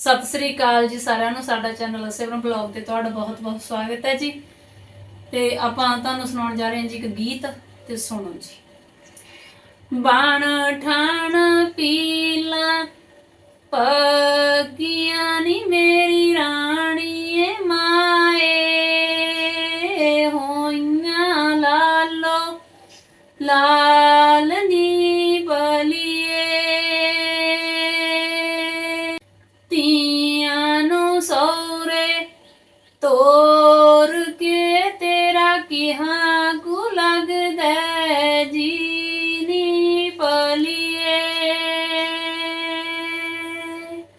ਸਤਿ ਸ੍ਰੀ ਅਕਾਲ ਜੀ ਸਾਰਿਆਂ ਨੂੰ, ਸਾਡਾ ਚੈਨਲ ਸਿਵਰਨ ਬਲੌਗ ਤੇ ਤੁਹਾਡਾ ਬਹੁਤ-ਬਹੁਤ ਸਵਾਗਤ ਹੈ ਜੀ। ਤੇ ਆਪਾਂ ਤੁਹਾਨੂੰ ਸੁਣਾਉਣ ਜਾ ਰਹੇ ਹਾਂ ਜੀ ਇੱਕ ਗੀਤ ਤੇ ਸੁਣੋ ਜੀ। ਬਾਣ ਠਾਣ ਪੀਲਾ ਪੱਗੀਆਂ ਤੋਰ ਕੇ ਤੇਰਾ ਕਿਹਾ ਕੁ ਲੱਗਦਾ ਜੀਨੀ ਜੀ ਨੀ ਪਲੀਏ।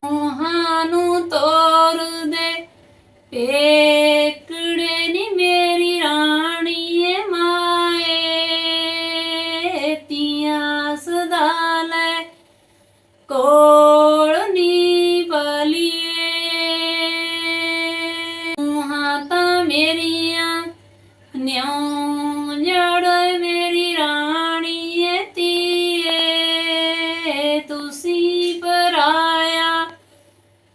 ਮੂੰਹਾਂ ਨੂੰ ਤੋਰ ਦੇ, ਪੇਕੜੇ ਨੀ ਮੇਰੀ ਰਾਣੀ ਏ ਮਾਏ। ਤੀਆਂ ਸਦਾ ਲੈ ਕੋਲ ਮੇਰੀਆਂ, ਨਿਉ ਜੜ ਮੇਰੀ ਰਾਣੀ ਏ ਤੀਏ ਤੁਸੀਂ ਪਰਾਇਆ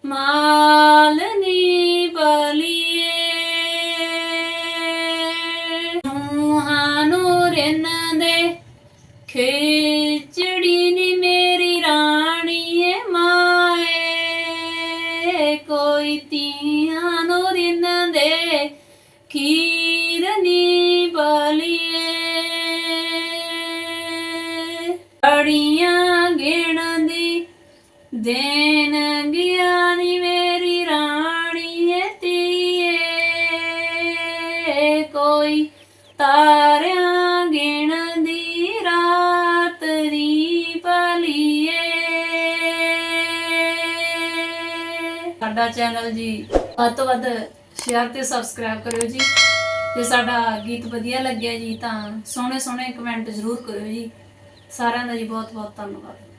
ਮਾਲ ਨੀ ਬਲੀਏ। ਮੂੰਹਾਂ ਨੂੰ ਰਿੰਨ ਦੇ ਖੇਚੜੀ ਨੀ ਮੇਰੀ ਰਾਣੀ ਏ ਮਾਏ। ਕੋਈ ਤੀਆਂ ਨੂੰ ਦੇ ਖੀਰ ਨੀ ਬਲੀਏ ਅੜੀਆਂ ਗਿਣਦੀ ਦੇਨ ਗਿਆ ਮੇਰੀ ਰਾਣੀ ਤੀਏ ਕੋਈ ਤਾਰਿਆਂ ਗਿਣਦੀ ਰਾਤ ਰੀ ਪਲੀਏ ਸਾਡਾ ਚੈਨਲ ਜੀ, ਵੱਧ ਤੋਂ ਵੱਧ ਸ਼ੇਅਰ ਤੇ ਸਬਸਕ੍ਰਾਈਬ ਕਰਿਓ ਜੀ। ਤੇ ਸਾਡਾ ਗੀਤ ਵਧੀਆ ਲੱਗਿਆ ਜੀ ਤਾਂ ਸੋਹਣੇ ਸੋਹਣੇ ਕਮੈਂਟ ਜ਼ਰੂਰ ਕਰਿਓ ਜੀ। ਸਾਰਿਆਂ ਦਾ ਜੀ ਬਹੁਤ ਬਹੁਤ ਧੰਨਵਾਦ।